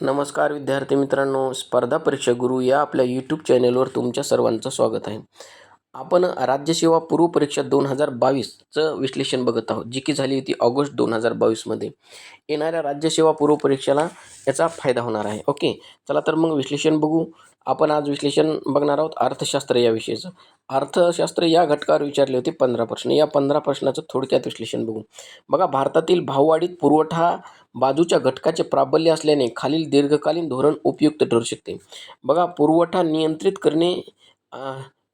नमस्कार विद्यार्थी मित्रांनो स्पर्धा परीक्षा गुरु या आपल्या यूट्यूब चॅनेलवर तुमच्या सर्वांचं स्वागत आहे. आपण राज्यसेवा पूर्व परीक्षा दोन हजार बावीसचं विश्लेषण बघत आहोत जी की झाली होती ऑगस्ट दोन हजार बावीसमध्ये येणाऱ्या राज्यसेवा पूर्व परीक्षेला याचा फायदा होणार आहे. ओके चला तर मग विश्लेषण बघू. आपण आज विश्लेषण बघणार आहोत अर्थशास्त्र या विषयाचं. अर्थशास्त्र या घटकावर विचारले होते पंधरा प्रश्न. या पंधरा प्रश्नाचं थोडक्यात विश्लेषण बघू. बघा भारतातील भाववाढीत पुरवठा बाजूच्या घटकाचे प्राबल्य असल्याने खालील दीर्घकालीन धोरण उपयुक्त ठरू शकते. बघा पुरवठा नियंत्रित करणे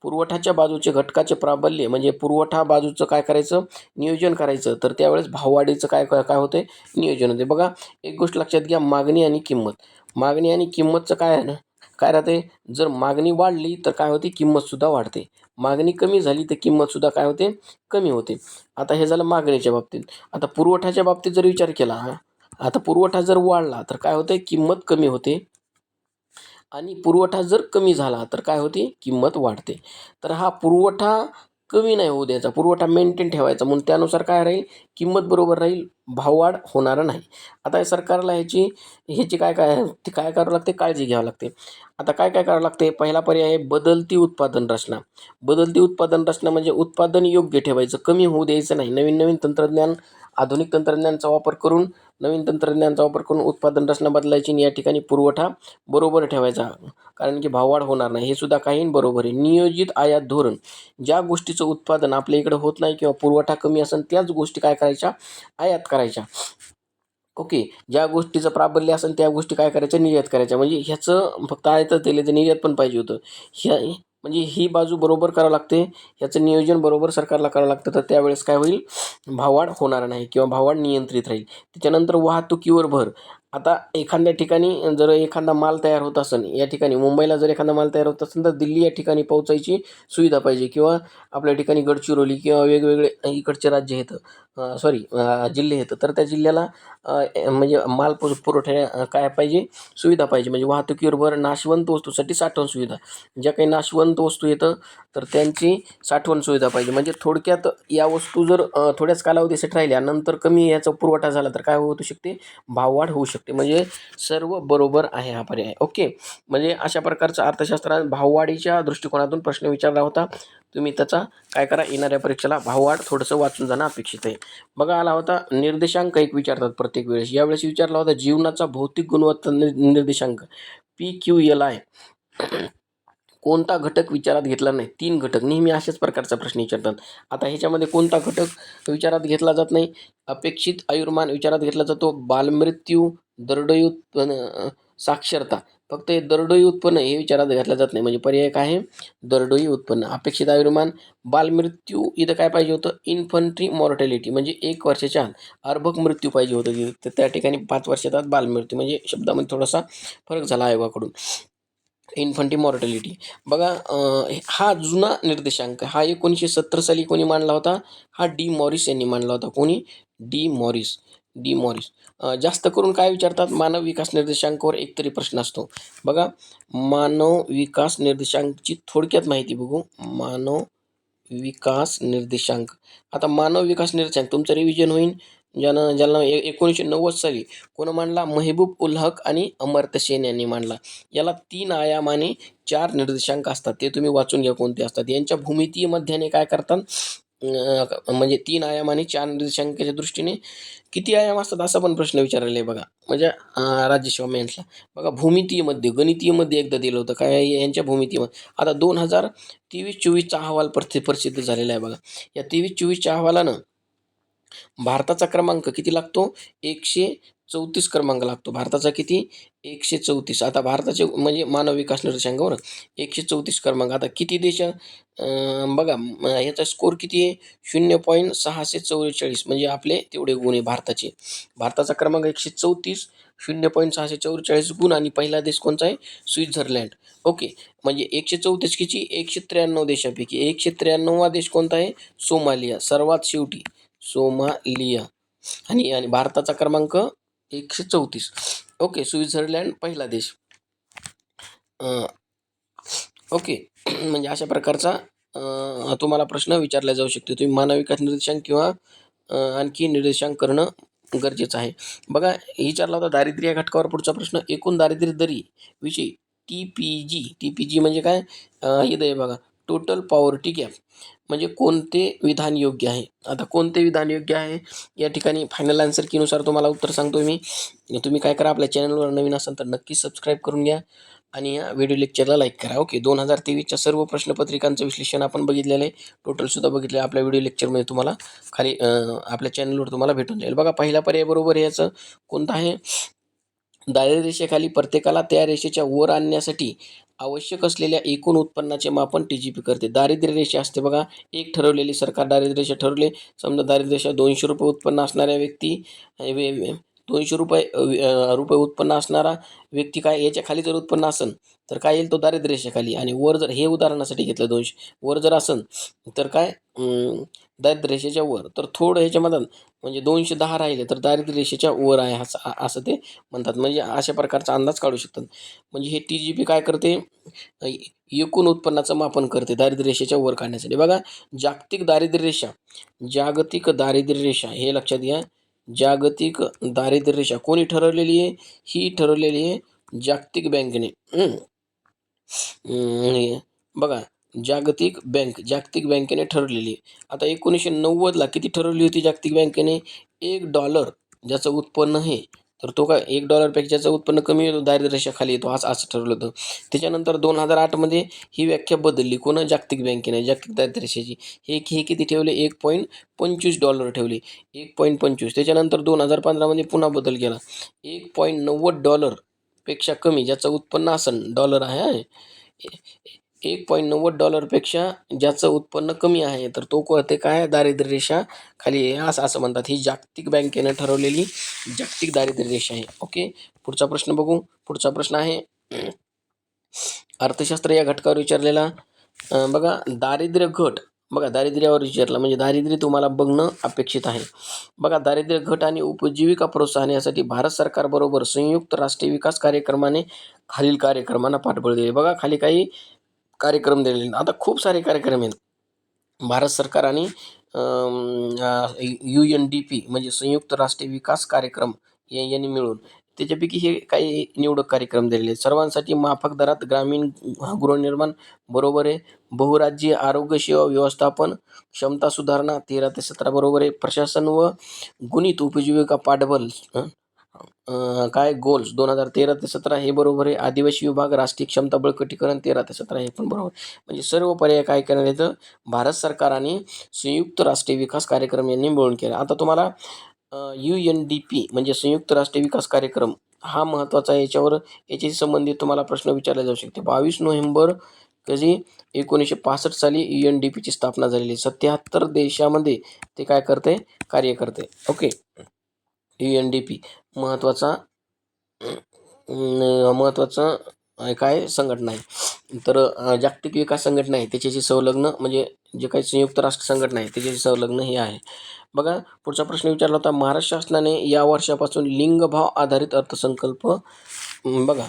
पुरवठाच्या बाजूचे घटकाचे प्राबल्य म्हणजे पुरवठा बाजूचं काय करायचं? नियोजन करायचं. तर त्यावेळेस भाववाढीचं काय काय काय होते नियोजन होते बघा एक गोष्ट लक्षात घ्या मागणी आणि किंमत. मागणी आणि किंमतचं काय आहे ना? काय राहते? जर मागणी वाढली तर काय होते? किंमतसुद्धा वाढते. मागणी कमी झाली तर किंमतसुद्धा काय होते? कमी होते. आता हे झालं मागणीच्या बाबतीत. आता पुरवठ्याच्या बाबतीत जर विचार केला आता पुरवठा जर वाढला तर काय होते? किंमत कमी होते. आणि पुरवठा जर कमी झाला तर काय होते? किंमत वाढते. तर हा पुरवठा कमी नाही होऊ द्यायचा. पुरवठा मेंटेन ठेवायचा. म्हणून त्यानुसार काय राहील? किंमत बरोबर राहील. भाववाढ होणार नाही. आता सरकारला ह्याची ह्याची काय काय ती काय करावं लागते? काळजी घ्यावी लागते. आता काय काय करावं लागते? पहिला पर्याय आहे बदलती उत्पादन रचना. बदलती उत्पादन रचना म्हणजे उत्पादन योग्य ठेवायचं. कमी होऊ द्यायचं नाही. नवीन नवीन तंत्रज्ञान आधुनिक तंत्रज्ञानाचा वापर करून नवीन तंत्रज्ञानाचा वापर करून उत्पादन रचना बदलायची आणि या ठिकाणी पुरवठा बरोबर ठेवायचा. कारण की भाववाढ होणार नाही. हे सुद्धा काही बरोबर आहे. नियोजित आयात धोरण. ज्या गोष्टीचं उत्पादन आपल्या इकडे होत नाही किंवा पुरवठा कमी असेल त्याच गोष्टी काय करायच्या? आयात करायच्या. ओके. ज्या गोष्टीचं प्राबल्य असेल त्या गोष्टी काय करायच्या? निर्यात करायच्या. म्हणजे ह्याचं फक्त आयातच दिले तर निर्यात पण पाहिजे होतं. ह्या म्हणजे ही बाजू बरोबर करावं लागते ह्याचं नियोजन बरोबर सरकारला करावं लागतं तर त्यावेळेस काय होईल? भाववाढ होणार नाही किंवा भाववाढ नियंत्रित राहील. त्याच्यानंतर वाहतुकीवर भर. आता एखाद्या ठिकाणी जर एखादा माल तयार होत असेल या ठिकाणी मुंबईला जर एखादा माल तयार होत असेल तर दिल्ली या ठिकाणी पोहोचायची सुविधा पाहिजे किंवा आपल्या ठिकाणी गडचिरोली किंवा वेगवेगळे इकडचे राज्य आहेत सॉरी जिल्हे आहेत तर त्या जिल्ह्याला म्हणजे माल पु पुरवठ्या काय पाहिजे? सुविधा पाहिजे. म्हणजे वाहतुकीबरोबर नाशवंत वस्तूसाठी साठवण सुविधा. ज्या काही नाशवंत वस्तू येतं तर त्यांची साठवण सुविधा पाहिजे. म्हणजे थोडक्यात या वस्तू जर थोड्याच कालावधीसाठी राहिल्या नंतर कमी याचा पुरवठा झाला तर काय होऊ शकते? भाववाढ होऊ शकते. म्हणजे सर्व बरोबर आहे हा पर्याय. ओके? म्हणजे अशा प्रकारचा अर्थशास्त्रात भाववाढीच्या दृष्टिकोनातून प्रश्न विचारला होता. तुम्ही त्याचा काय करा? येणाऱ्या परीक्षेला भाववाढ थोडंसं वाचून जाणं अपेक्षित आहे. बघा आला होता निर्देशांक एक विचारतात प्रत्येक वेळेस. यावेळेस विचारला होता जीवनाचा भौतिक गुणवत्ता निर्देशांक. P Q L I. कोणता घटक विचारात घेतला नाही? तीन घटक. नेहमी अशाच प्रकारचा प्रश्न विचारतात. आता ह्याच्यामध्ये कोणता घटक विचारात घेतला जात नाही? अपेक्षित आयुर्मान विचारात घेतला जातो. बालमृत्यू दरडोई उत्पन्न साक्षरता. फक्त हे दरडोई उत्पन्न हे विचारात घेतलं जात नाही. म्हणजे पर्याय काय आहे? दरडोई उत्पन्न. अपेक्षित आयुर्मान बालमृत्यू इथं काय पाहिजे होतं? Infantry mortality. म्हणजे एक वर्षाच्या आत अर्भक मृत्यू पाहिजे होतं. तर त्या ठिकाणी पाच वर्षात आत बालमृत्यू. म्हणजे शब्दामध्ये थोडासा फरक झाला आयोगाकडून. Infant mortality. बघा हा जुना निर्देशांक हा एकोणीसशे सत्तर साली कोणी मांडला होता? हा डी मॉरिस यांनी मांडला होता. कोणी? D Morris. D Morris. जास्त करून काय विचारतात? मानव विकास निर्देशांकावर एकतरी प्रश्न असतो. बघा मानव विकास निर्देशांकची थोडक्यात माहिती बघू. मानव विकास निर्देशांक. आता मानव विकास निर्देशांक तुमचं रिव्हिजन होईल ज्यानं ज्यांना ए एकोणीसशे नव्वद साली कोण मांडला? महबूब उल हक आणि अमर्त्य सेन यांनी मांडला. याला तीन आयामाने चार निर्देशांक असतात. ते तुम्ही वाचून घ्या कोणते असतात. यांच्या भूमितीमध्याने काय करतात? म्हणजे तीन आयामाने चार निर्देशांकाच्या दृष्टीने किती आयाम असतात असा पण प्रश्न विचारलेला आहे बघा. म्हणजे अं, यांचा. बघा भूमितीयमध्ये गणितीयमध्ये एकदा दिलं होतं. काय यांच्या भूमितीमध्ये आता दोन हजार तेवीस चोवीसचा अहवाल प्रति प्रसिद्ध झालेला आहे बघा. या तेवीस चोवीसच्या अहवालानं भारताचा क्रमांक किती लागतो? एकशे चौतीस क्रमांक लागतो. भारताचा किती? एकशे चौतीस. आता भारताचे म्हणजे मानव विकास निर्देशांकावर एकशे चौतीस क्रमांक. आता किती देश? बघा याचा स्कोर किती आहे? शून्य पॉईंट सहाशे चौवेचाळीस म्हणजे आपले तेवढे गुण आहे भारताचे. भारताचा क्रमांक एकशे चौतीस शून्य पॉईंट सहाशे चौवेचाळीस गुण आणि पहिला देश कोणता आहे? स्वित्झर्लंड. ओके म्हणजे एकशे चौतीस किती? एकशे त्र्याण्णव देशापैकी एकशे त्र्याण्णववा देश कोणता आहे? सोमालिया. सर्वात शेवटी सोमालिया आणि आणि भारताचा क्रमांक एकशे चौतीस. ओके स्वित्झर्लंड पहिला देश. ओके म्हणजे अशा प्रकारचा तुम्हाला प्रश्न विचारला जाऊ शकतो. तुम्ही मानव विकास निर्देशांक किंवा आणखी निर्देशांक करणं गरजेचं आहे. बघा विचारला होता दारिद्र्य या घटकावर पुढचा प्रश्न. एकूण दारिद्र्य दरी विषयी T P G T P G म्हणजे काय? हे दे बघा. टोटल पॉवर्टी गॅप म्हणजे कोणते विधान योग्य आहे? आता कोणते विधान योग्य आहे? या ठिकाणी फायनल आन्सर कीनुसार तुम्हाला उत्तर सांगतो मी. तुम्ही काय करा आपल्या चॅनलवर नवीन असाल तर नक्की सबस्क्राईब करून घ्या. आणि या व्हिडिओ लेक्चरला लाईक करा ओके दोन हजार तेवीसच्या सर्व प्रश्नपत्रिकांचं विश्लेषण आपण बघितलेलं आहे. टोटलसुद्धा बघितलं आहे. आपल्या व्हिडिओ लेक्चरमध्ये तुम्हाला खाली आपल्या चॅनलवर तुम्हाला भेटून जाईल. बघा पहिला पर्याय बरोबर याचं. कोणतं आहे? दारिद्र्य रेषेखाली प्रत्येकाला त्या रेषेच्या वर आणण्यासाठी आवश्यक असलेल्या एकूण उत्पन्नाचे मापन टी जी पी करते. दारिद्र्य रेषा असते बघा. एक ठरवलेली सरकार दारिद्र्य रेषा ठरवले. समजा दारिद्र्य रेषा दोनशे रुपये उत्पन्न असणाऱ्या व्यक्ती वे- वे- दोनशे रुपये रुपये उत्पन्न असणारा व्यक्ती काय याच्या खाली जर उत्पन्न असेल तर काय येईल तो दारिद्र्यरेषेखाली आणि वर जर हे उदाहरणासाठी घेतलं दोनशे वर जर असेल तर काय? दारिद्र्यरेषेच्या दारिद्र्य रेषेच्या वर. तर थोडं ह्याच्यामध्ये म्हणजे दोनशे दहा राहिले तर दारिद्र्य रेषेच्या वर आहे असं असं ते म्हणतात. म्हणजे अशा प्रकारचा अंदाज काढू शकतात. म्हणजे हे टी जी पी काय करते? एकूण उत्पन्नाचं मापन करते दारिद्र्यरेषेच्या वर काढण्यासाठी. बघा जागतिक दारिद्र्य रेषा जागतिक दारिद्र्य रेषा हे लक्षात घ्या. जागतिक दारिद्र्य रेषा कोणी ठरवलेली आहे? ही ठरवलेली आहे जागतिक बँकेने. बघा जागतिक बँक जागतिक बँकेने ठरवलेली आहे. आता एकोणीसशे नव्वदला किती ठरवली होती जागतिक बँकेने? एक डॉलर ज्याचं उत्पन्न हे तर तो काय एक डॉलरपेक्षाचं उत्पन्न कमी येतो दारिद्र्यरेषाखाली येतो असं असं ठरवलं होतं. त्याच्यानंतर दोन हजार आठमध्ये ही व्याख्या बदलली. कोण? जागतिक बँकेने जागतिक दारिद्र्यरेषेची. हे हे किती ठेवले? एक पॉईंट पंचवीस डॉलर ठेवले. एक पॉईंट पंचवीस. त्याच्यानंतर दोन हजार पंधरामध्ये पुन्हा बदल केला. एक पॉईंट नव्वद डॉलरपेक्षा कमी ज्याचं उत्पन्न असन डॉलर आहे. एक पॉईंट नव्वद डॉलरपेक्षा ज्याचं उत्पन्न कमी आहे तर तो को ते काय? दारिद्र्य रेषा खाली असं असं म्हणतात. ही जागतिक बँकेनं ठरवलेली जागतिक दारिद्र्य रेषा आहे. ओके पुढचा प्रश्न बघू. पुढचा प्रश्न आहे अर्थशास्त्र या घटकावर विचारलेला. बघा दारिद्र्य घट. बघा दारिद्र्यावर विचारला. म्हणजे दारिद्र्य तुम्हाला बघणं अपेक्षित आहे. बघा दारिद्र्य घट आणि उपजीविका प्रोत्साहन यासाठी भारत सरकारबरोबर संयुक्त राष्ट्रीय विकास कार्यक्रमाने खालील कार्यक्रमांना पाठबळ दिले. बघा खाली काही कार्यक्रम दिलेले आहेत. आता खूप सारे कार्यक्रम आहेत. भारत सरकार आणि यू एन डी पी म्हणजे संयुक्त राष्ट्रीय विकास कार्यक्रम या- यांनी मिळून त्याच्यापैकी हे काही निवडक कार्यक्रम दिलेले आहेत. सर्वांसाठी माफक दरात ग्रामीण गृहनिर्माण बरोबर आहे. बहुराज्यीय आरोग्य सेवा व्यवस्थापन क्षमता सुधारणा तेरा ते सतरा बरोबर आहे. प्रशासन व गुणित उपजीविका पाठबळ काय गोल्स दोन हजार तेरा ते सतरा हे बरोबर आहे. आदिवासी विभाग राष्ट्रीय क्षमता बळकटीकरण तेरा ते सतरा हे पण बरोबर म्हणजे सर्व पर्याय काय करण्यात येतं भारत सरकार आणि संयुक्त राष्ट्रीय विकास कार्यक्रम यांनी मिळून केला. आता तुम्हाला यू एन डी पी म्हणजे संयुक्त राष्ट्रीय विकास कार्यक्रम हा महत्त्वाचा आहे. याच्यावर याच्याशी संबंधित तुम्हाला प्रश्न विचारले जाऊ शकते. बावीस नोव्हेंबर कधी एकोणीसशे पासष्ट साली यू एन डी पीची स्थापना झालेली. सत्याहत्तर देशामध्ये ते काय करते? कार्य करते. Okay. U N D P महत्त्वाचा महत्त्वाचं काय संघटना आहे. तर जागतिक विकास संघटना आहे त्याच्याशी संलग्न म्हणजे जे काही संयुक्त राष्ट्र संघटना आहे त्याच्याशी संलग्न हे आहे. बघा पुढचा प्रश्न विचारला होता महाराष्ट्र शासनाने या वर्षापासून लिंगभाव आधारित अर्थसंकल्प बघा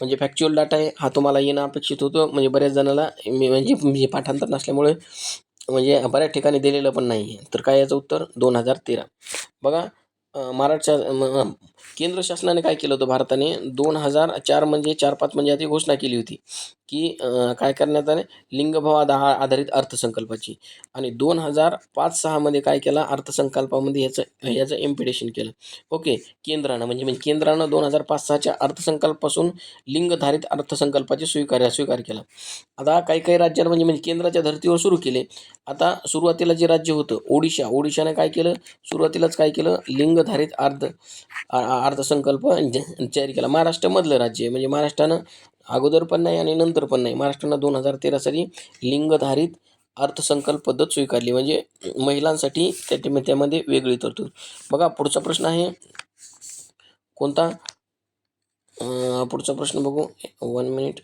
म्हणजे फॅक्च्युअल डाटा आहे हा तुम्हाला येणं अपेक्षित होतं म्हणजे बऱ्याच जणाला मी म्हणजे म्हणजे पाठांतर नसल्यामुळे म्हणजे बऱ्याच ठिकाणी दिलेलं पण नाही आहे तर काय याचं उत्तर? दोन हजार तेरा. बघा महाराष्ट्र म- केंद्र शासनाने काय केलं होतं? भारताने दोन हजार चार म्हणजे चार पाच म्हणजे आधी घोषणा केली होती. की काय करण्यात आले? लिंगभाव आधा आधारित अर्थसंकल्पाची. आणि दोन हजार पाच सहामध्ये काय केलं? अर्थसंकल्पामध्ये याचं याचं इम्पिडेशन केलं. ओके केंद्रानं म्हणजे म्हणजे केंद्रानं दोन हजार पाच सहाच्या अर्थसंकल्पापासून लिंगधारित अर्थसंकल्पाचे स्वीकार स्वीकार केला. आता काही काही राज्यांना म्हणजे म्हणजे केंद्राच्या धर्तीवर सुरू केले. आता सुरुवातीला जे राज्य होतं ओडिशा ओडिशाने काय केलं? सुरुवातीलाच काय केलं? लिंगधारित अर्ध अर्थसंकल्प ज- जाहीर केला. महाराष्ट्रामधलं राज्य आहे म्हणजे महाराष्ट्रानं अगोदर पण नाही आणि नंतर पण नाही. महाराष्ट्रानं दोन हजार तेरा साली लिंगधारित अर्थसंकल्प पद्धत स्वीकारली. म्हणजे महिलांसाठी त्या त्यामध्ये वेगळी तरतूद. बघा पुढचा प्रश्न आहे. कोणता? पुढचा प्रश्न बघू. वन मिनिट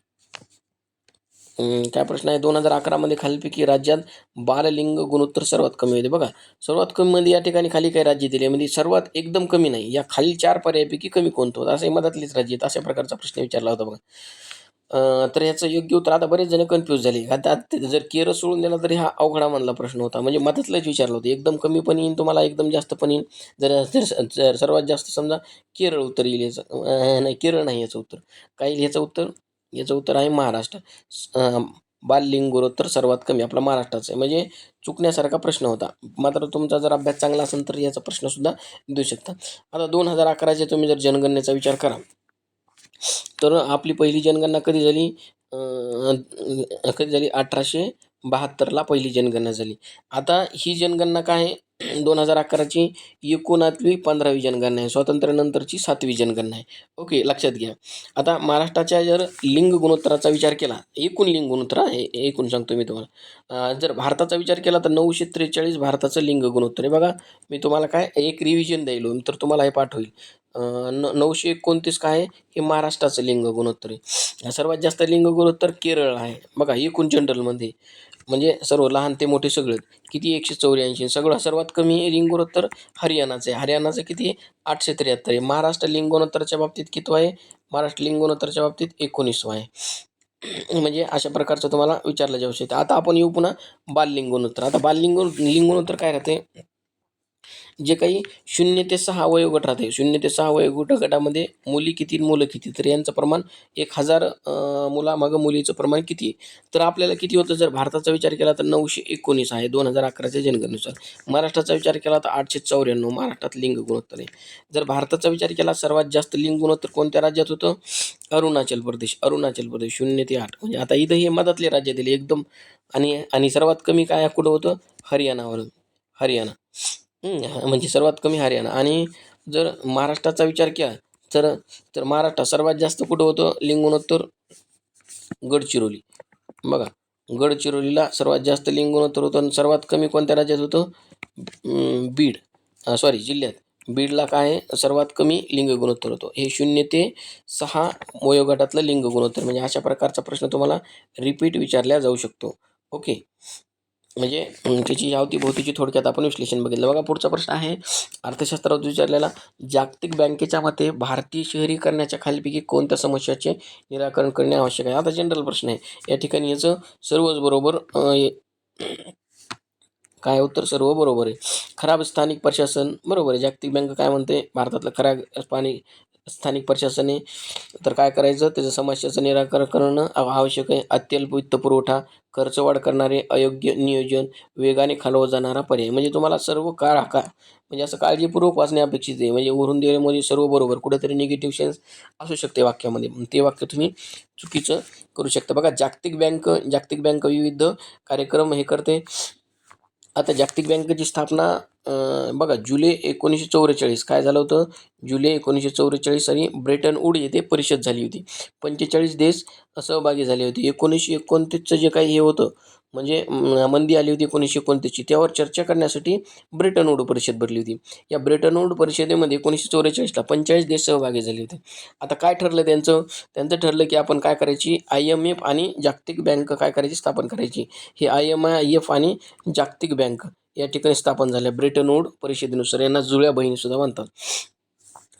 काय प्रश्न आहे? दोन हजार अकरामध्ये खालीपैकी राज्यात बाललिंग गुणोत्तर सर्वात कमी होते. बघा सर्वात कमी म्हणजे या ठिकाणी खाली काही राज्य दिले. म्हणजे सर्वात एकदम कमी नाही. या खाली चार पर्यायापैकी कमी कोणतं होतं? असे मधातलीच राज्य आहेत. अशा प्रकारचा प्रश्न विचारला होता बघा. तर याचं योग्य उत्तर आता बरेच जण कन्फ्यूज झाले. आता जर केरळ सोडून दिला तरी हा अवघडामधला प्रश्न होता. म्हणजे मतातलंच विचारलं होतं. एकदम कमी पण येईन तुम्हाला एकदम जास्त पण येईन. जर जर सर्वात जास्त समजा केरळ उत्तर येईल याचं. नाही केरळ नाही याचं उत्तर. काय येईल याचं उत्तर? याचं उत्तर आहे महाराष्ट्र. अं, सर्वात कमी आपला महाराष्ट्राचं आहे. म्हणजे चुकण्यासारखा प्रश्न होता. मात्र तुमचा जर अभ्यास चांगला असेल तर याचा प्रश्नसुद्धा देऊ शकता. आता दोन हजार अकराचे तुम्ही जर जनगणनेचा विचार करा. तर आपली पहिली जनगणना कधी झाली? कधी झाली? अठराशे बहात्तरला पहिली जनगणना झाली. आता ही जनगणना काय आहे? दोन हजार अकराची एकोणातवी पंधरावी जनगणना आहे. स्वातंत्र्यानंतरची सातवी जनगणना आहे. ओके लक्षात घ्या. आता महाराष्ट्राच्या जर लिंग गुणोत्तराचा विचार केला एकूण लिंग गुणोत्तर आहे एकूण सांगतो मी तुम्हाला. जर भारताचा विचार केला तर नऊशे त्रेचाळीस भारताचं लिंग गुणोत्तर आहे. बघा मी तुम्हाला काय एक रिव्हिजन द्यायलो तर तुम्हाला हे पाठवेल. न नऊशे एकोणतीस काय आहे? हे महाराष्ट्राचं लिंग गुणोत्तर आहे. सर्वात जास्त लिंग गुणोत्तर केरळ आहे. बघा एकूण जनरलमध्ये म्हणजे सर्व लहान ते मोठे सगळे किती एकशे चौऱ्याऐंशी सगळं सर्वात कमी लिंग हरियाणाचं आहे. हरियाणाचं किती? आठशे त्र्याहत्तर आहे. महाराष्ट्र लिंगोनोत्तरच्या बाबतीत किती आहे? महाराष्ट्र लिंगोनोत्तरच्या बाबतीत एकोणीसवा आहे. म्हणजे अशा प्रकारचं तुम्हाला विचारलं जाऊ शकतं. आता आपण येऊ पुन्हा बाललिंगोनोत्तर आता बाललिंगो लिंगोनोत्तर काय राहते? जे काही शून्य ते सहा वयोगट राहते. शून्य ते सहा वयोगट गटामध्ये मुली किती मुलं किती? तर यांचं प्रमाण एक हजार मुलामागं मुलीचं प्रमाण किती? तर आपल्याला किती होतं? जर भारताचा विचार केला तर नऊशे एकोणीस आहे दोन हजार अकराच्या जनगणनेनुसार. महाराष्ट्राचा विचार केला तर आठशे चौऱ्याण्णव महाराष्ट्रात लिंग गुणोत्तर आहे. जर भारताचा विचार केला सर्वात जास्त लिंग गुणोत्तर कोणत्या राज्यात होतं? अरुणाचल प्रदेश अरुणाचल प्रदेश शून्य ते आठ. म्हणजे आता इथं हे मधातले राज्य दिले एकदम. आणि आणि सर्वात कमी काय कुठं होतं? हरियाणावर हरियाणा. म्हणजे सर्वात कमी हरियाणा. आणि जर महाराष्ट्राचा विचार केला तर तर महाराष्ट्रात सर्वात जास्त कुठं होतं? लिंगोणोत्तर गडचिरोली. बघा गडचिरोलीला सर्वात जास्त लिंगुणोत्तर होतं आणि सर्वात कमी कोणत्या राज्यात होतं? बीड. सॉरी जिल्ह्यात. बीडला काय आहे? सर्वात कमी लिंग गुणोत्तर होतो. हे शून्य ते सहा वयोगटातलं लिंग गुणोत्तर म्हणजे अशा प्रकारचा प्रश्न तुम्हाला रिपीट विचारला जाऊ शकतो. ओके म्हणजे त्याची अवतीभोवतीची थोडक्यात आपण विश्लेषण बघितलं. बघा पुढचा प्रश्न आहे अर्थशास्त्रात विचारलेला जागतिक बँकेच्या मते भारतीय शहरीकरणाच्या खालीपैकी कोणत्या समस्याचे निराकरण करणे आवश्यक आहे? आता जनरल प्रश्न आहे. या ठिकाणी याचं सर्वच बरोबर काय उत्तर? सर्व बरोबर आहे. खराब स्थानिक प्रशासन बरोबर आहे. जागतिक बँक काय म्हणते? भारतातलं खराब पाणी स्थानिक प्रशासने तर काय करायचं? त्याचं समस्याचं निराकरण करणं आवश्यक आहे. अत्यल्प वित्त पुरवठा खर्चवाढ करणारे अयोग्य नियोजन वेगाने खालवत जाणारा पर्याय. म्हणजे तुम्हाला सर्व काळ का म्हणजे असं काळजीपूर्वक वाचणे अपेक्षित आहे. म्हणजे वरून दिल्यामध्ये सर्व बरोबर कुठेतरी निगेटिव्ह सेन्स असू शकते वाक्यामध्ये. ते वाक्य तुम्ही चुकीचं करू शकता. बघा जागतिक बँक जागतिक बँक विविध कार्यक्रम हे करते. आता जागतिक बँकेची स्थापना बघा जुलै एकोणीसशे चौवेचाळीस. काय झालं होतं? जुलै एकोणीसशे चौवेचाळीस आणि ब्रिटन उड येथे परिषद झाली होती. पंचेचाळीस देश सहभागी झाले होते. एकोणीसशे एकोणतीसचं जे काही हे होतं म्हणजे मंदी आली होती एकोणीसशे एकोणतीसची. त्यावर चर्चा करण्यासाठी ब्रिटन वूड परिषद भरली होती. या ब्रिटन वूड परिषदेमध्ये एकोणीसशे चौवेचाळीसला पंचेचाळीस देश सहभागी झाले होते. आता काय ठरलं त्यांचं? त्यांचं ठरलं की आपण काय करायची? आय एम एफ आणि जागतिक बँक काय करायची? स्थापन करायची. हे आय एम आय एफ आणि जागतिक बँक या ठिकाणी स्थापन झाल्या. ब्रिटन वूड परिषदेनुसार. यांना जुळ्या बहिणीसुद्धा म्हणतात.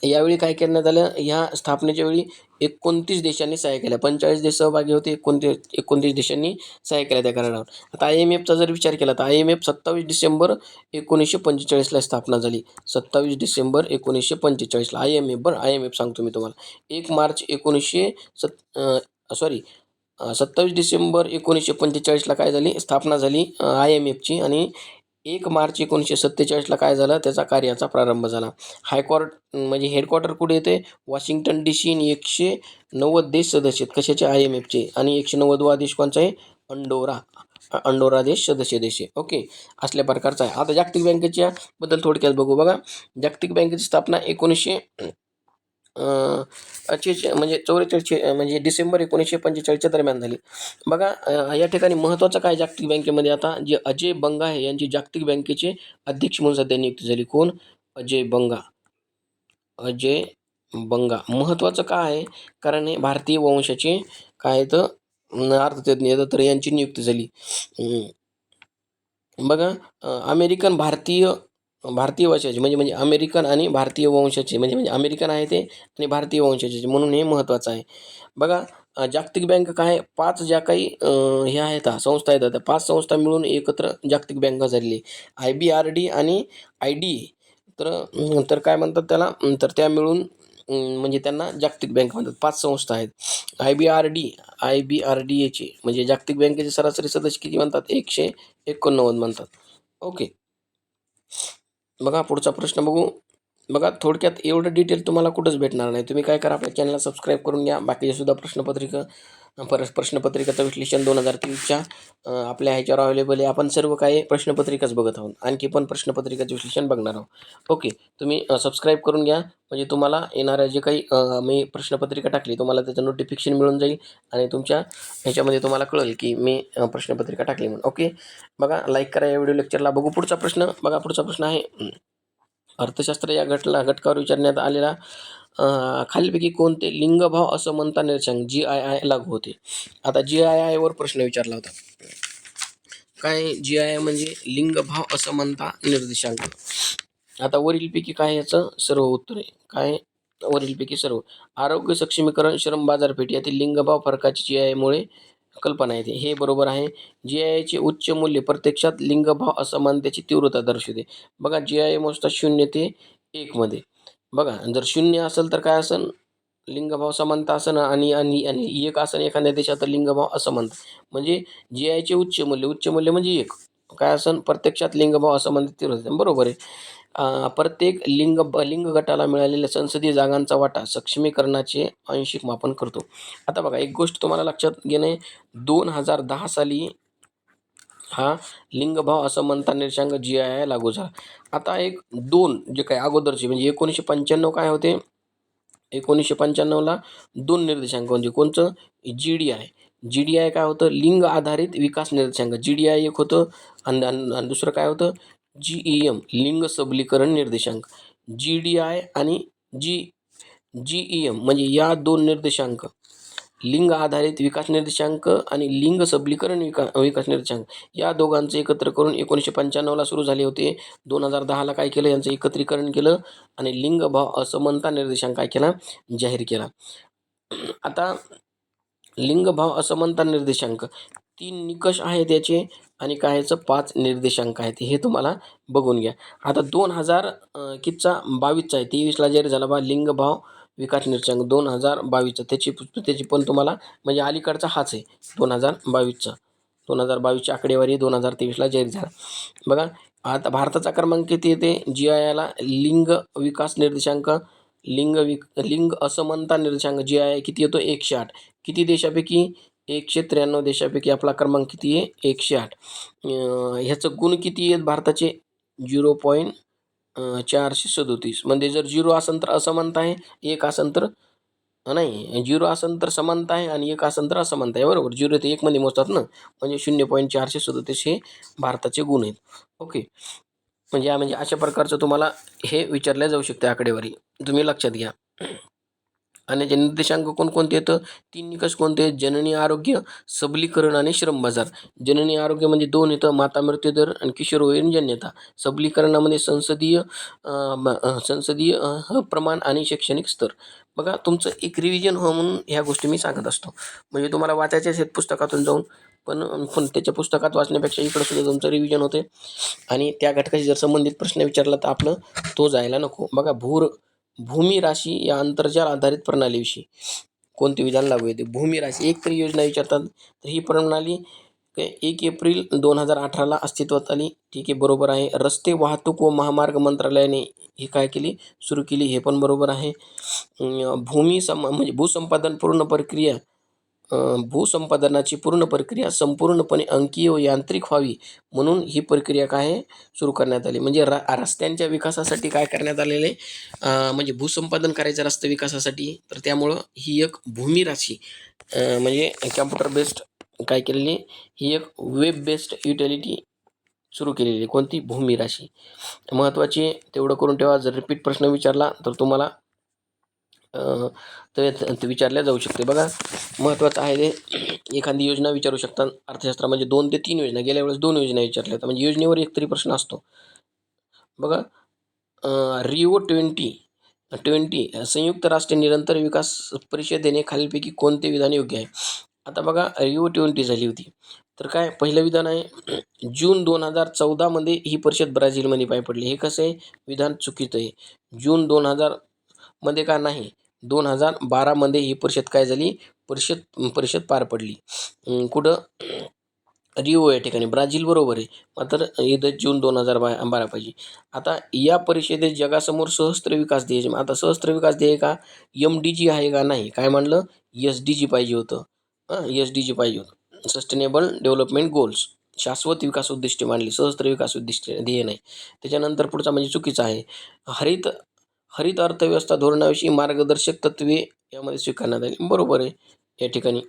यावेळी काय करण्यात आलं? ह्या स्थापनेच्या वेळी एकोणतीस देशांनी सह्या केल्या. पंचेचाळीस देश सहभागी होते एकोणतीस एकोणतीस देशांनी सह्या केल्या त्या करारावर. आता आय एम एफचा जर विचार केला तर आय एम एफ सत्तावीस डिसेंबर एकोणीसशे पंचेचाळीसला स्थापना झाली. सत्तावीस डिसेंबर एकोणीसशे पंचेचाळीसला आय एम एफ बरं आय एम एफ सांगतो मी तुम्हाला. एक मार्च एकोणीसशे सत् सॉरी सत्तावीस डिसेंबर एकोणीसशे पंचेचाळीसला काय झाली? स्थापना झाली आय एम एफची आणि एक मार्च एकोणीसशे सत्तेचाळीसला काय झालं? त्याचा कार्याचा प्रारंभ झाला. हायकॉर्ट म्हणजे हेडक्वार्टर कुठे येते? वॉशिंग्टन डी सी आणि एकशे नव्वद देश सदस्य आहेत. कशाचे? आय एम एफचे. आणि एकशे नव्वदवा देश कोणचा आहे? अंडोरा. अंडोरा देश सदस्य देश आहे. ओके. असल्या प्रकारचा आहे. आता जागतिक बँकेच्या बद्दल थोडक्यात बघू बघा. जागतिक बँकेची स्थापना एकोणीसशे अच्छे म्हणजे चौवेचाळीसशे म्हणजे डिसेंबर एकोणीसशे पंचेचाळीसच्या दरम्यान झाली. बघा या ठिकाणी महत्त्वाचं काय जागतिक बँकेमध्ये आता जे अजय बंगा आहे यांची जागतिक बँकेचे अध्यक्ष म्हणून सध्या नियुक्ती झाली. कोण? अजय बंगा. अजय बंगा. महत्त्वाचं काय आहे? कारण हे भारतीय वंशाचे काय तर अर्थतज्ञ तर यांची नियुक्ती झाली. बघा अमेरिकन भारतीय भारतीय वंशाचे म्हणजे म्हणजे अमेरिकन आणि भारतीय वंशाचे म्हणजे म्हणजे अमेरिकन आहे ते आणि भारतीय वंशाचे म्हणून हे महत्त्वाचं आहे. बघा जागतिक बँक काय पाच ज्या काही हे आहेत संस्था आहेत त्या पाच संस्था मिळून एकत्र जागतिक बँक झालेली आय बी आर डी आणि आय डी. तर तर काय म्हणतात त्याला? तर त्या मिळून म्हणजे त्यांना जागतिक बँक म्हणतात. पाच संस्था आहेत. I B R D I B R D एचे म्हणजे जागतिक बँकेचे सरासरी सदस्य किती म्हणतात? एकशे एकोणनव्वद म्हणतात. ओके. बघा पुढचा प्रश्न बघू. बघा थोडक्यात एवढं डिटेल तुम्हाला कुठंच भेटणार नाही. तुम्ही काय करा आपल्या चॅनलला सबस्क्राईब करून घ्या. बाकीचे सुद्धा प्रश्नपत्रिका परस प्रश्नपत्रिकाचं विश्लेषण दोन हजार तीसच्या आपल्या ह्याच्यावर अवेलेबल आहे. आपण सर्व काही प्रश्नपत्रिकाच बघत आहोत. आणखी पण प्रश्नपत्रिकाचं विश्लेषण बघणार आहोत. ओके तुम्ही सबस्क्राईब करून घ्या. म्हणजे तुम्हाला येणाऱ्या जे काही मी प्रश्नपत्रिका टाकली तुम्हाला त्याचं नोटिफिकेशन मिळून जाईल आणि तुमच्या ह्याच्यामध्ये तुम्हाला कळेल की मी प्रश्नपत्रिका टाकली म्हणून. ओके बघा लाईक करा या व्हिडिओ लेक्चरला बघू पुढचा प्रश्न. बघा पुढचा प्रश्न आहे. अर्थशास्त्र या घटला घटकावर विचारण्यात आलेला. खालीलपैकी कोणते? लिंगभाव असमानता निरसंग जी आय आय लागू होते. आता जी आय आयवर प्रश्न विचारला होता. काय जी आय आय म्हणजे लिंगभाव असमानता निर्देशांक? आता वरीलपैकी काय याचं? सर्व उत्तर आहे. काय? वरीलपैकी सर्व. आरोग्य सक्षमीकरण श्रम बाजारपेठ यातील लिंगभाव फरकाची जी आयमुळे कल्पना येते. हे बरोबर आहे. जी आय आयचे उच्च मूल्य प्रत्यक्षात लिंगभाव असमानतेची तीव्रता दर्शवते. बघा जी आय मोजता शून्य ते एकमध्ये बघा जर शून्य असेल तर काय असेल लिंगभाव समानता असणं आणि आणि आणि एक असणं एखाद्या देशात लिंगभाव असमानता म्हणजे जी आयचे उच्च मूल्य उच्च मूल्य म्हणजे एक. काय असन? प्रत्यक्षात लिंगभाव असमानता तीव्रता बरोबर आहे. प्रत्येक लिंग लिंग गटाला मिळालेल्या संसदीय जागांचा वाटा सक्षमीकरणाचे आंशिक मापन करतो. आता बघा एक गोष्ट तुम्हाला लक्षात घेणे दोन हजार दहा साली हा लिंगभाव असं म्हणता निर्देशांक जी आय आय लागू झाला. आता एक दोन जे काय अगोदरचे म्हणजे एकोणीसशे पंच्याण्णव काय होते? एकोणीसशे पंच्याण्णवला दोन निर्देशांक म्हणजे कोणचं G D I G D I काय होतं? लिंग आधारित विकास निर्देशांक. जी डी आय एक होतं आणि दुसरं काय होतं? जी ई एम लिंग सबलीकरण निर्देशांक. जी डी आय आणि जी जी ई एम म्हणजे या दोन निर्देशांक लिंग आधारित विकास निर्देशांक आणि लिंग सबलीकरण विका विकास निर्देशांक. या दोघांचं एकत्र करून एकोणीसशे पंच्याण्णवला सुरू झाले होते. दोन हजार दहाला काय केलं? यांचं एकत्रीकरण केलं आणि लिंगभाव असमानता निर्देशांक काय केला? जाहीर केला. आता लिंगभाव असमानता निर्देशांक. तीन निकष आहेत याचे आणि काय याचं पाच निर्देशांक आहेत. हे तुम्हाला बघून घ्या. आता दोन हजार कितचा? बावीसचा आहे. तेवीसला जाहीर झाला बा. लिंगभाव विकास निर्चांक दोन हजार बावीसचा. त्याची त्याची पण तुम्हाला म्हणजे अलीकडचा हाच आहे दोन हजार बावीसचा. दोन हजार बावीसची आकडेवारी दोन हजार तेवीसला जाहीर झाला. बघा आता भारताचा क्रमांक किती येते? जी आय आयला लिंग विकास निर्देशांक लिंग विक लिंग असमानता निर्देशांक जी आय किती येतो? एकशे आठ. किती देशापैकी? एकशे त्र्याण्णव देशापैकी आपला क्रमांक किती आहे? एकशे आठ. ह्याचं गुण किती आहेत? भारताचे? झिरो पॉईंट चारशे सदोतीस. म्हणजे जर झिरो आसन तर असमानता आहे एक आसन तर नाही. झिरो आसन तर समानता आहे आणि एक आसन तर असमानता आहे. बरोबर? झिरो ते एकमध्ये मोजतात ना. म्हणजे शून्य पॉईंट चारशे सदोतीस हे भारताचे गुण आहेत. ओके. म्हणजे म्हणजे अशा प्रकारचं तुम्हाला हे विचारल्या जाऊ शकते आकडेवारी. तुम्ही लक्षात घ्या. आणि जे निर्देशांक कोणकोणते येतं तीन निकष कोणते आहेत? जननी आरोग्य सबलीकरण आणि श्रम बाजार. जननी आरोग्य म्हणजे दोन येतं माता मृत्यूदर आणि किशोरवयीन जन्यता. सबलीकरणामध्ये संसदीय संसदीय प्रमाण आणि शैक्षणिक स्तर. बघा तुमचं एक रिव्हिजन हो म्हणून ह्या गोष्टी मी सांगत असतो. म्हणजे तुम्हाला वाचायचे आहेत पुस्तकातून जाऊन पण पण त्याच्या पुस्तकात वाचण्यापेक्षा इकडं सुद्धा तुमचं रिव्हिजन होते आणि त्या घटकाशी जर संबंधित प्रश्न विचारला तर आपलं तो जायला नको. बघा भूर भूमी राशी या आंतरजाल आधारित प्रणालीविषयी कोणते विधान लागू येते? भूमी राशी एक तरी योजना विचारतात तर ही प्रणाली काय एक एप्रिल दोन हजार अठराला अस्तित्वात आली. ठीक आहे बरोबर आहे. रस्ते वाहतूक व महामार्ग मंत्रालयाने ही काय केली? सुरू केली हे पण बरोबर आहे. भूमी सम म्हणजे भूसंपादन पूर्ण प्रक्रिया भूसंपादनाची पूर्ण प्रक्रिया संपूर्णपणे अंकीय व यांत्रिक व्हावी म्हणून ही प्रक्रिया काय आहे? सुरू करण्यात आली. म्हणजे रा रस्त्यांच्या विकासासाठी काय करण्यात आलेले? म्हणजे भूसंपादन करायचं रस्ते विकासासाठी तर त्यामुळं ही एक भूमिराशी म्हणजे कॅम्प्युटर बेस्ड काय केलेली? ही एक वेब बेस्ड युटिलिटी सुरू केलेली. आहे. कोणती भूमिराशी महत्त्वाची आहे, तेवढं करून ठेवा. जर रिपीट प्रश्न विचारला तर तुम्हाला तर विचारल्या जाऊ शकते. बघा महत्त्वाचं आहे ते एखादी योजना विचारू शकतात अर्थशास्त्रामध्ये म्हणजे दोन ते तीन योजना. गेल्या वेळेस दोन योजना विचारल्या म्हणजे योजनेवर एक तरी प्रश्न असतो. बघा रिओ ट्वेंटी ट्वेंटी संयुक्त राष्ट्र निरंतर विकास परिषदेने खालीलपैकी कोणते विधान योग्य आहे? आता बघा रिओ ट्वेंटी झाली होती. तर काय पहिलं विधान आहे जून दोन हजार चौदामध्ये ही परिषद ब्राझीलमध्ये पाय पडली. हे कसं आहे? विधान चुकीचं आहे. जून दोन हजारमध्ये का नाही? दोन हजार बारामध्ये ही परिषद काय झाली? परिषद परिषद पार पडली. कुठं? रिओ या ठिकाणी ब्राझील बरोबर आहे. मात्र इथं जून दोन हजार बा बारा पाहिजे. आता या परिषदेत जगासमोर सहस्त्र विकास ध्येय आता सहस्त्र विकास ध्येय का? एम डी जी आहे का नाही? काय म्हणलं? एस डी जी पाहिजे होतं. हां एस डी जी पाहिजे होतं. सस्टेनेबल डेव्हलपमेंट गोल्स शाश्वत विकास उद्दिष्टे मांडली. सहस्त्र विकास उद्दिष्टे ध्येय नाही त्याच्यानंतर पुढचा म्हणजे चुकीचा आहे. हरित हरित अर्थव्यवस्था धोरणाविषयी मार्गदर्शक तत्त्वे यामध्ये स्वीकारण्यात आली. बरोबर आहे. या ठिकाणी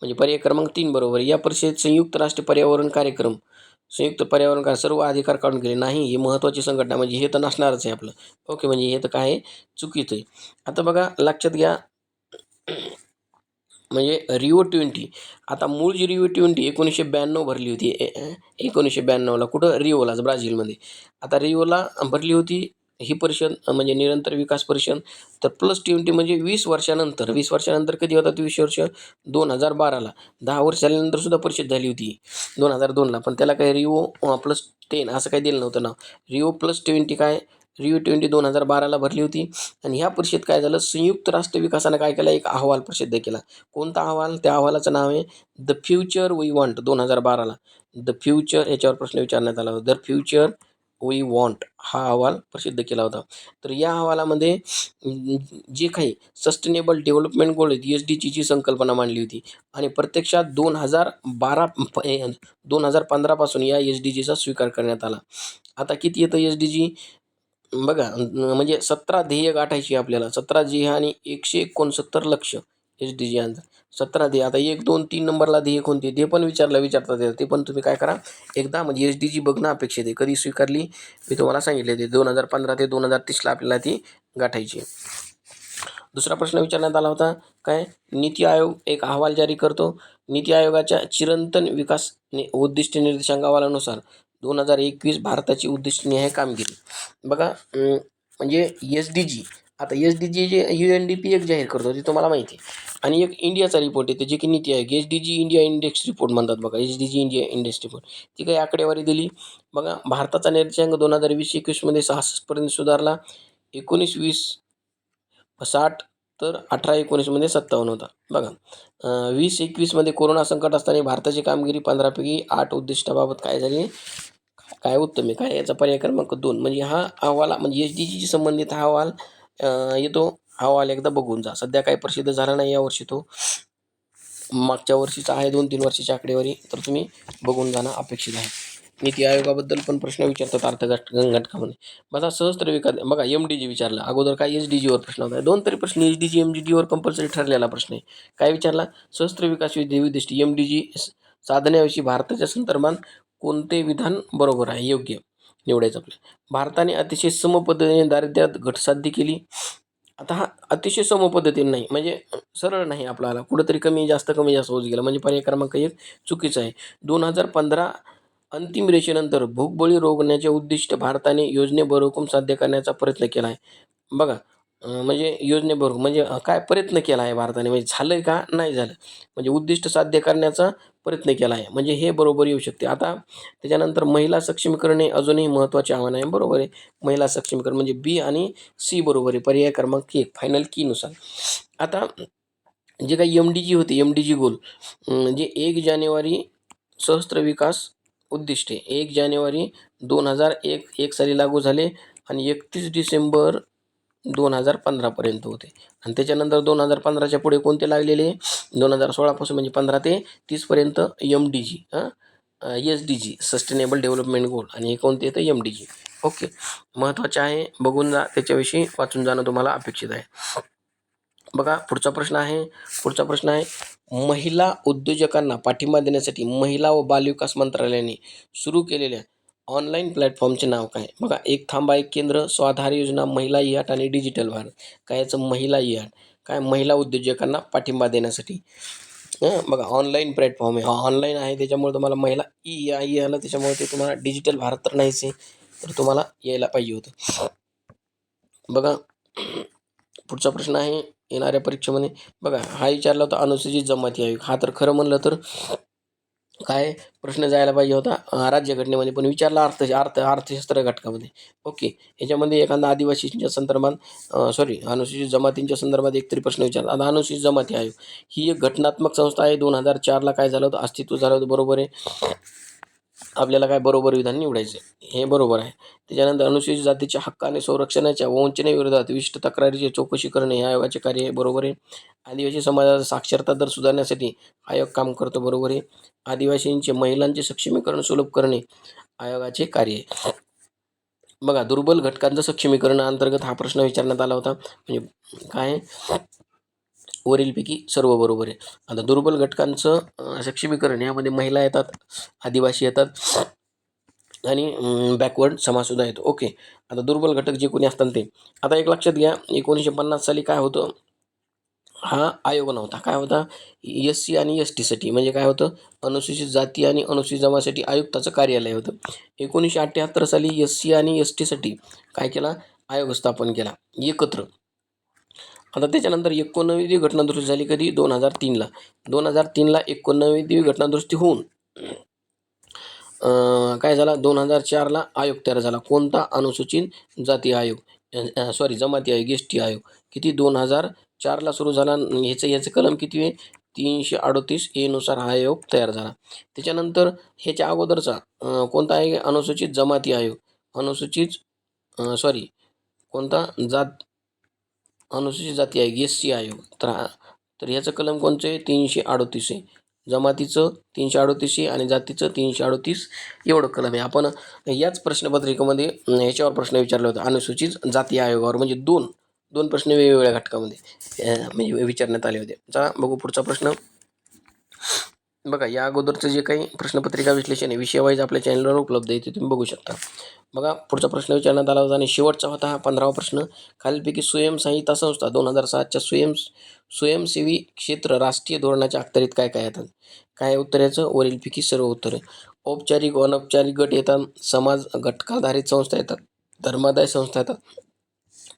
म्हणजे पर्याय क्रमांक तीन बरोबर या परिषदेत संयुक्त राष्ट्र पर्यावरण कार्यक्रम संयुक्त पर्यावरण कार्य सर्व अधिकार काढून गेले? नाही ही महत्त्वाची संघटना म्हणजे हे तर नसणारच आहे आपलं. ओके म्हणजे हे तर काय आहे? चुकीचं आहे. आता बघा लक्षात घ्या. म्हणजे रिओ ट्वेंटी आता मूळ जी रिओ ट्वेंटी एकोणीसशे ब्याण्णव भरली होती. ए- एकोणीसशे ब्याण्णवला कुठं? रिओलाच ब्राझीलमध्ये. आता रिओला भरली होती ही परिषद म्हणजे निरंतर विकास परिषद तर प्लस ट्वेंटी म्हणजे वीस वर्षानंतर वीस वर्षानंतर कधी होतात वीस वर्ष? दोन हजार बाराला. दहा वर्ष झाल्यानंतर सुद्धा परिषद झाली होती. दोन हजार दोनला. पण त्याला काय रिओ प्लस टेन असं काही दिलं नव्हतं नाव. रिओ प्लस ट्वेंटी काय? रिओ ट्वेंटी दोन हजार बाराला भरली होती. आणि ह्या परिषद काय झालं? संयुक्त राष्ट्र विकासानं काय केलं? एक अहवाल प्रसिद्ध केला. कोणता अहवाल? त्या अहवालाचं नाव आहे द फ्युचर वी वॉन्ट दोन हजार बाराला. द फ्युचर याच्यावर प्रश्न विचारण्यात आला होता. द फ्युचर वी वॉन्ट हा अहवाल प्रसिद्ध केला होता. तर या अहवालामध्ये जे काही सस्टेनेबल डेव्हलपमेंट गोल आहेत एस डीची जी संकल्पना मांडली होती. आणि प्रत्यक्षात दोन हजार बारा दोन हजार पंधरापासून या एस डी जीचा स्वीकार करण्यात आला. आता किती येतं एस डी जी बघा म्हणजे सतरा ध्येय गाठायची आपल्याला. सतरा ध्येय आणि एकशे एकोणसत्तर लक्ष. एच डी जी अंतर सतरा दे. आता एक दोन तीन नंबरला ध्येय कोणते ते पण विचारलं विचारतात येतं. ते पण तुम्ही काय करा. एकदा म्हणजे एच डी जी बघणं अपेक्षित आहे कधी स्वीकारली? मी तुम्हाला सांगितले ते. दोन हजार पंधरा ते दोन हजार तीसला आपल्याला ती गाठायची. दुसरा प्रश्न विचारण्यात आला होता. काय? नीती आयोग एक अहवाल जारी करतो. नीती आयोगाच्या चिरंतन विकास नि उद्दिष्ट निर्देशांक अहवालानुसार दोन हजार एकवीस भारताची उद्दिष्टनिहाय कामगिरी. बघा म्हणजे एस डी जी आता एस डी जी जे यू एन डी पी एक जाहीर करतो ते तुम्हाला माहिती आहे. आणि एक इंडियाचा रिपोर्ट येते जे की NITI Aayog. H D G India index report म्हणतात बघा H D G India index report ती काही आकडेवारी दिली. बघा भारताचा निर्देशांक दोन हजार वीस एकवीसमध्ये सहासष्टपर्यंत सुधारला. एकोणीस वीस साठ तर अठरा एकोणीसमध्ये सत्तावन्न होता. बघा वीस एकवीसमध्ये कोरोना संकट असताना भारताची कामगिरी पंधरापैकी आठ उद्दिष्टाबाबत काय झाली? काय उत्तम आहे? काय याचा पर्याय क्रमांक दोन. म्हणजे हा अहवाल म्हणजे एच डी जीशी संबंधित हा अहवाल येतो. अहवाल एकदा बघून जा. सध्या काही प्रसिद्ध झाला नाही यावर्षी तो. मागच्या वर्षीचा आहे दोन तीन वर्षाची आकडेवारी. तर तुम्ही बघून जाणं अपेक्षित आहे. नीती आयोगाबद्दल पण प्रश्न विचारतात अर्थघट घटकामध्ये बघा सहस्त्र विकास बघा एम डी जी विचारला. अगोदर काय एच डी जीवर प्रश्न होता. दोन तरी प्रश्न. H D G M D जीवर compulsory ठरलेला प्रश्न आहे. काय विचारला? सहस्त्र विकास विधी उद्दिष्ट एम डी जी साधण्याविषयी भारताच्या संदर्भात कोणते विधान बरोबर आहे? योग्य. निवडायचं आपलं भारताने अतिशय सम पद्धतीने दारिद्र्यात घट साध्य केली. आता हा अतिशय सम पद्धतीने नाही म्हणजे सरळ नाही आपल्याला. कुठंतरी कमी जास्त कमी जास्त होत गेलं. म्हणजे पर्याय क्रमांक एक चुकीचा आहे. दोन हजार पंधरा अंतिम रेषेनंतर भूकबळी रोखण्याचे उद्दिष्ट भारताने योजनेबरोबर साध्य करण्याचा प्रयत्न केला आहे. बघा म्हणजे योजनेबरोबर म्हणजे काय प्रयत्न केला आहे भारताने? म्हणजे झालं आहे का? नाही झालं. म्हणजे उद्दिष्ट साध्य करण्याचा प्रयत्न केला आहे. म्हणजे हे बरोबर येऊ शकते. आता त्याच्यानंतर महिला सक्षमीकरण हे अजूनही महत्त्वाचे आव्हान आहे. बरोबर आहे. महिला सक्षमीकरण म्हणजे बी आणि सी बरोबर आहे. पर्याय क्रमांक एक फायनल कीनुसार आता जे काही एम डी जी होते एम डी जी गोल म्हणजे एक जानेवारी सहस्त्र विकास उद्दिष्टे एक जानेवारी दोन हजार एक एक साली लागू झाले आणि एकतीस डिसेंबर दोन हजार पंधरापर्यंत होते. आणि त्याच्यानंतर दोन हजार पंधराच्या पुढे कोणते लागलेले? दोन हजार सोळापासून म्हणजे पंधरा ते तीसपर्यंत M D G S D G sustainable development goal आणि हे कोणते? येतं एम डी जी ओके. महत्त्वाचे आहे बघून जा त्याच्याविषयी वाचून जाणं तुम्हाला अपेक्षित आहे. बघा पुढचा प्रश्न आहे. पुढचा प्रश्न आहे महिला उद्योजकांना पाठिंबा देण्यासाठी महिला व बालविकास मंत्रालयाने सुरू केलेल्या ऑनलाईन प्लॅटफॉर्मचे नाव काय? बघा एक थांबा एक केंद्र स्वाधार योजना महिला ई आट आणि डिजिटल भारत. काय याचं? महिला ई आट काय? महिला उद्योजकांना पाठिंबा देण्यासाठी. बघा ऑनलाईन प्लॅटफॉर्म आहे. ऑनलाईन आहे त्याच्यामुळे तुम्हाला महिला ई आई आलं त्याच्यामुळे ते तुम्हाला डिजिटल भारत तर नाहीच आहे तर तुम्हाला यायला पाहिजे होतं. बघा पुढचा प्रश्न आहे येणाऱ्या परीक्षेमध्ये. बघा हा विचारला होता अनुसूचित जमाती आयोग. हा तर खरं म्हणलं तर काय प्रश्न जायला पाहिजे होता? राज्यघटनेमध्ये पण विचारला अर्थ अर्थ अर्थशास्त्र घटकामध्ये. ओके. याच्यामध्ये एखादा आदिवासींच्या संदर्भात सॉरी अनुसूचित जमातींच्या संदर्भात एक तरी प्रश्न विचारला. आता अनुसूचित जमाती आयोग ही एक घटनात्मक संस्था आहे. दोन हजार चारला काय झालं होतं? अस्तित्व झालं होतं. बरोबर आहे. आपल्याला काय बरोबर विधान निवडायचं आहे. हे बरोबर आहे. त्याच्यानंतर अनुसूचित जातीच्या हक्क आणि संरक्षणाच्या वंचनेविरोधात विशिष्ट तक्रारीची चौकशी करणे हे आयोगाचे कार्य आहे. बरोबर आहे. आदिवासी समाजाचा साक्षरता दर सुधारण्यासाठी आयोग काम करतो. बरोबर आहे. आदिवासींचे महिलांचे सक्षमीकरण सुलभ करणे आयोगाचे कार्य आहे. बघा दुर्बल घटकांचं सक्षमीकरण अंतर्गत हा प्रश्न विचारण्यात आला होता. म्हणजे काय? आहे? वरीलपैकी सर्व बरोबर आहे. आता दुर्बल घटकांचं सक्षमीकरण यामध्ये महिला येतात आदिवासी येतात आणि बॅकवर्ड समाजसुद्धा येतो. ओके आता दुर्बल घटक जे कोणी असतात ते. आता एक लक्षात घ्या एकोणीसशे पन्नास साली काय होतं? हा आयोग नव्हता. काय होता? एस सी आणि एस टीसाठी म्हणजे काय होतं? अनुसूचित जाती आणि अनुसूचित जमासाठी आयुक्ताचं कार्यालय होतं. एकोणीसशे अठ्ठ्याहत्तर साली एस सी आणि एस टीसाठी काय केला? आयोग स्थापन केला. एकत्र. आता त्याच्यानंतर एकोणनव्वदवी घटनादुरुस्ती झाली कधी? दोन हजार तीनला. दोन हजार तीनला एकोणनव्वदवी घटनादुरुस्ती होऊन काय झाला? दोन हजार चारला आयोग तयार झाला. कोणता अनुसूचित जाती आयोग? सॉरी जमाती आयोग एस टी आयोग. किती? दोन हजार चारला सुरू झाला. ह्याचं ह्याचं कलम किती आहे? तीनशे अडतीस एनुसार हा आयोग तयार झाला. त्याच्यानंतर ह्याच्या अगोदरचा कोणता आहे? अनुसूचित जमाती आयोग. अनुसूचित सॉरी कोणता जात अनुसूचित जाती आयोग एस सी आयोग. तर हा- तर ह्याचं कलम कोणचं आहे? तीनशे अडतीस आहे. जमातीचं तीनशे अडतीस आहे आणि जातीचं तीनशे अडतीस एवढं कलम आहे. आपण याच प्रश्नपत्रिकेमध्ये ह्याच्यावर प्रश्न विचारला होता अनुसूचित जाती आयोगावर. म्हणजे दोन दोन प्रश्न वेगवेगळ्या घटकामध्ये म्हणजे विचारण्यात आले होते. चला बघू पुढचा प्रश्न. बघा या अगोदरचं जे काही प्रश्नपत्रिका विश्लेषण आहे विषयवाईज आपल्या चॅनलवर उपलब्ध आहे ते तुम्ही बघू शकता. बघा पुढचा प्रश्न विचारण्यात आला होता आणि शेवटचा होता हा पंधरावा प्रश्न. खालीलपैकी स्वयंसहाय्यता संस्था दोन हजार सातच्या स्वयं स्वयंसेवी क्षेत्र राष्ट्रीय धोरणाच्या अखत्यारीत काय काय येतात? काय उत्तर याचं? वरीलपैकी सर्व उत्तरं. औपचारिक अनौपचारिक गट येतात. समाज घटकाधारित संस्था येतात. धर्मादाय संस्था येतात.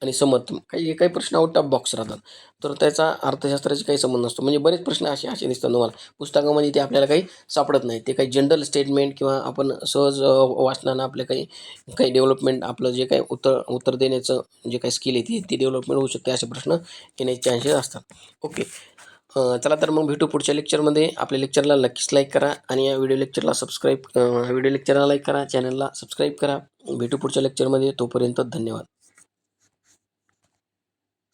आणि समर्थन काही काही प्रश्न आउट ऑफ बॉक्स राहतात. तर त्याचा अर्थशास्त्राशी काही संबंध नसतो. म्हणजे बरेच प्रश्न असे असे दिसतात तुम्हाला. पुस्तकामध्ये ते आपल्याला काही सापडत नाही. ते काही जनरल स्टेटमेंट किंवा आपण सहज वाचनानं आपले काही काही डेव्हलपमेंट आपलं जे काही उत्तर उत्तर देण्याचं जे काही स्किल आहे ती डेव्हलपमेंट होऊ शकते असे प्रश्न येण्याचे चान्सेस असतात. ओके चला तर मग भेटू पुढच्या लेक्चरमध्ये आपल्या लेक्चरला नक्कीच लाईक करा आणि या व्हिडिओ लेक्चरला सबस्क्राईब व्हिडिओ लेक्चरला लाईक करा. चॅनलला सबस्क्राईब करा. भेटू पुढच्या लेक्चरमध्ये तोपर्यंत धन्यवाद.